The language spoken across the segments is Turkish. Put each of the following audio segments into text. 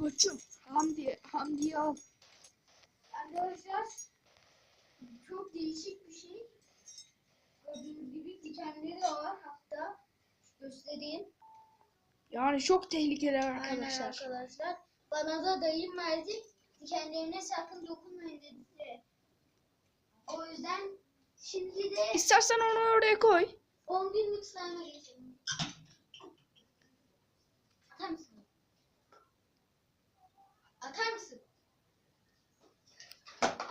Koçum. Hamdi. Hamdi'yi al. Arkadaşlar çok değişik bir şey. Gördüğünüz gibi dikenleri de var hatta. Göstereyim. Yani çok tehlikeli Aynen arkadaşlar. arkadaşlar. Bana da dayım verdi. Dikenlerine sakın dokunmayın dedi. O yüzden şimdi de İstersen onu oraya koy. 10 günlük slime'a geçelim.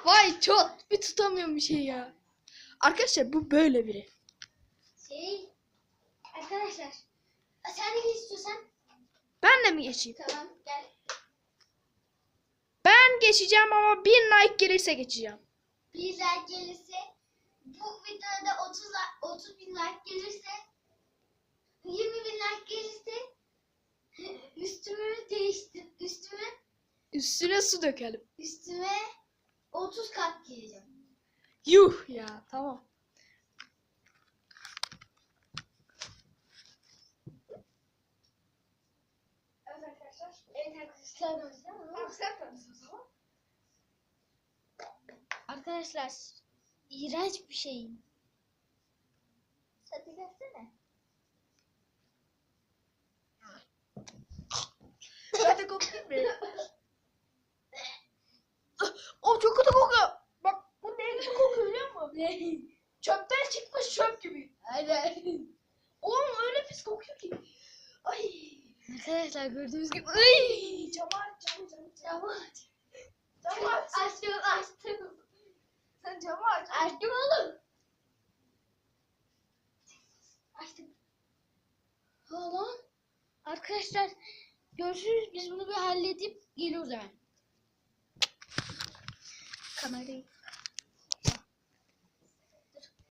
Vay çok bir tutamıyorum bir şey ya. Arkadaşlar bu böyle biri. Şey, arkadaşlar. Sen de istiyorsan. Ben de mi geçeyim? Tamam gel. Ben geçeceğim ama bin like gelirse geçeceğim. Bir like gelirse bu videoda 30 like, 30 bin like gelirse 20 bin like gelirse üstümü değiştir üstüme Üstüne su dökelim. üstüme 30 kat gireceğim. Yuh ya tamam. Evet arkadaşlar. Evet arkadaşlar. Arkadaşlar. Arkadaşlar iğrenç bir şey. Hadi gelsene. Ben de kokayım mı? o çok kötü kokuyor. Bak bu ne gibi kokuyor biliyor musun? Ne? Çöpten çıkmış çöp gibi. Aynen. Oğlum öyle pis kokuyor ki. Ay. Arkadaşlar gördüğünüz gibi Ay. Camı aç. Camı aç. Açtım açtım. Sen camı aç. Açtım oğlum. Açtım. Ha lan. Arkadaşlar görüşürüz. Biz bunu bir halledip geliyoruz hemen. Kamerayı.